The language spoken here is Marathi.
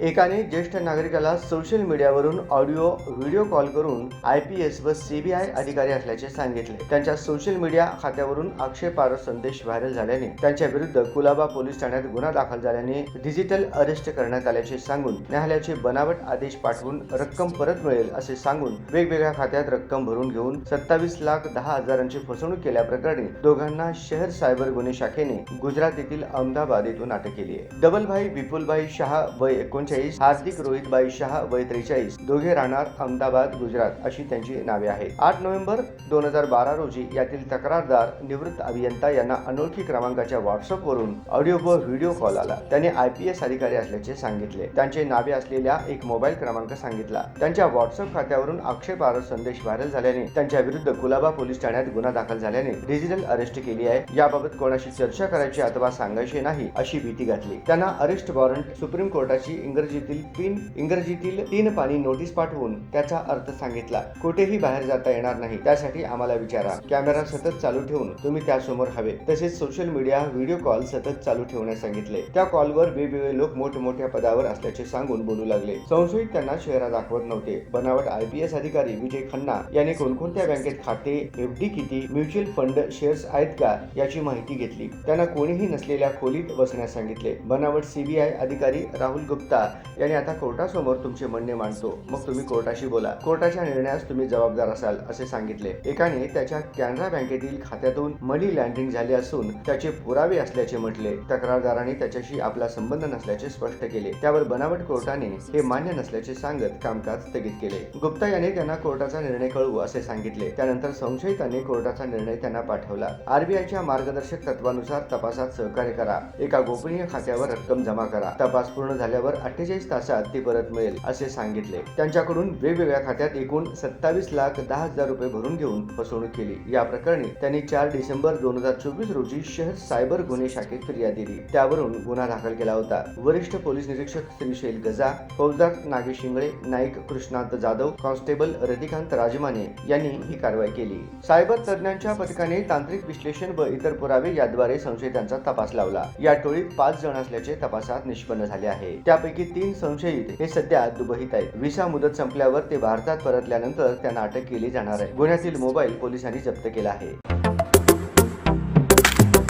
एकाने ज्येष्ठ नागरिकाला सोशल मीडियावरून ऑडिओ व्हिडिओ कॉल करून आय पी एस व सीबीआय अधिकारी असल्याचे सांगितले. त्यांच्या सोशल मीडिया खात्यावरून आक्षेपार्ह संदेश व्हायरल झाल्याने त्यांच्या विरुद्ध कुलाबा पोलीस ठाण्यात गुन्हा दाखल झाल्याने डिजिटल अरेस्ट करण्यात आल्याचे सांगून न्यायालयाचे बनावट आदेश पाठवून रक्कम परत मिळेल असे सांगून वेगवेगळ्या खात्यात रक्कम भरून घेऊन सत्तावीस लाख दहा हजारांची फसवणूक केल्याप्रकरणी दोघांना शहर सायबर गुन्हे शाखेने गुजरात येथील अहमदाबाद येथून अटक केली आहे. डबलभाई विपुलभाई शहा वय एकोणचाळीस हार्दिक रोहितबाई शहा वय त्रेचाळीस दोघे राहणार अहमदाबाद गुजरात अशी त्यांची नावे आहेत. आठ नोव्हेंबर दोन हजार बारा रोजी यातील तक्रारदार निवृत्त अभियंता यांना अनोळखी क्रमांकाच्या व्हॉट्सअपवरून ऑडिओ व व्हिडिओ कॉल आला. त्यांनी आय पी एस अधिकारी असल्याचे सांगितले. त्यांचे नावे असलेल्या एक मोबाईल क्रमांक सांगितला. त्यांच्या व्हॉट्सअप खात्यावरून आक्षेपार्ह संदेश व्हायरल झाल्याने त्यांच्या विरुद्ध कुलाबा पोलीस ठाण्यात गुन्हा दाखल झाल्याने डिजिटल अरेस्ट केली आहे. याबाबत कोणाशी चर्चा करायची अथवा सांगायची नाही अशी भीती घातली. त्यांना अरेस्ट वॉरंट सुप्रीम कोर्टाची इंग्रजीतील तीन इंग्रजीतील तीन पाणी नोटीस पाठवून त्याचा अर्थ सांगितला. कुठेही बाहेर जाता येणार नाही. त्यासाठी आम्हाला विचारा. कॅमेरा सतत चालू ठेवून तुम्ही त्यासमोर हवे. तसेच सोशल मीडिया व्हिडिओ कॉल सतत चालू ठेवण्यास सांगितले. त्या कॉलवर वेगवेगळे लोक मोठमोठ्या पदावर असल्याचे सांगून बोलू लागले. संशयित त्यांना चेहरा दाखवत नव्हते. बनावट आय पी एस अधिकारी विजय खन्ना यांनी कोणकोणत्या बँकेत खाते एफ डी किती म्युच्युअल फंड शेअर्स आहेत का याची माहिती घेतली. त्यांना कोणीही नसलेल्या खोलीत बसण्यास सांगितले. बनावट सीबीआय अधिकारी राहुल गुप्ता यांनी आता कोर्टासमोर तुमचे म्हणणे मांडतो. मग तुम्ही कोर्टाशी बोला. कोर्टाच्या निर्णयास तुम्ही जबाबदार असाल असे सांगितले. एकाने त्याच्या कॅनरा बँकेतील खात्यातून मनी लँड्रिंग झाले असून त्याचे पुरावे असल्याचे म्हटले. तक्रारदाराने त्याच्याशी आपला संबंध नसल्याचे स्पष्ट केले. त्यावर बनावट कोर्टाने हे मान्य नसल्याचे सांगत कामकाज स्थगित केले. गुप्ता याने त्यांना कोर्टाचा निर्णय कळवू असे सांगितले. त्यानंतर संशयिताने कोर्टाचा निर्णय त्यांना पाठवला. आरबीआयच्या मार्गदर्शक तत्वानुसार तपासात सहकार्य करा. एका गोपनीय खात्यावर रक्कम जमा करा. तपास पूर्ण झाल्यावर अठ्ठेचाळीस तासात ती परत मिळेल असे सांगितले. त्यांच्याकडून वेगवेगळ्या खात्यात एकूण सत्तावीस लाख दहा हजार रुपये भरून घेऊन फसवणूक केली. या प्रकरणी त्यांनी चार डिसेंबर दोन हजार चोवीस रोजी शहर सायबर गुन्हे शाखेत फिर्याद दिली. त्यावरून गुन्हा दाखल केला होता. वरिष्ठ पोलीस निरीक्षक श्रीशैल गजा फौजदार नागेश शिंगळे नाईक कृष्णांत जाधव कॉन्स्टेबल रतिकांत राजमाने यांनी ही कारवाई केली. सायबर तज्ञांच्या पथकाने तांत्रिक विश्लेषण व इतर पुरावे याद्वारे संशयितांचा तपास लावला. या टोळीत पाच जण असल्याचे तपासात निष्पन्न झाले आहे. त्यापैकी तीन संशयित हे सध्या दुबईत आहेत. व्हिसा मुदत संपल्यावर ते भारतात परतल्यानंतर त्यांना अटक केली जाणार आहे. गुन्ह्यातील मोबाईल पोलिसांनी जप्त केला आहे.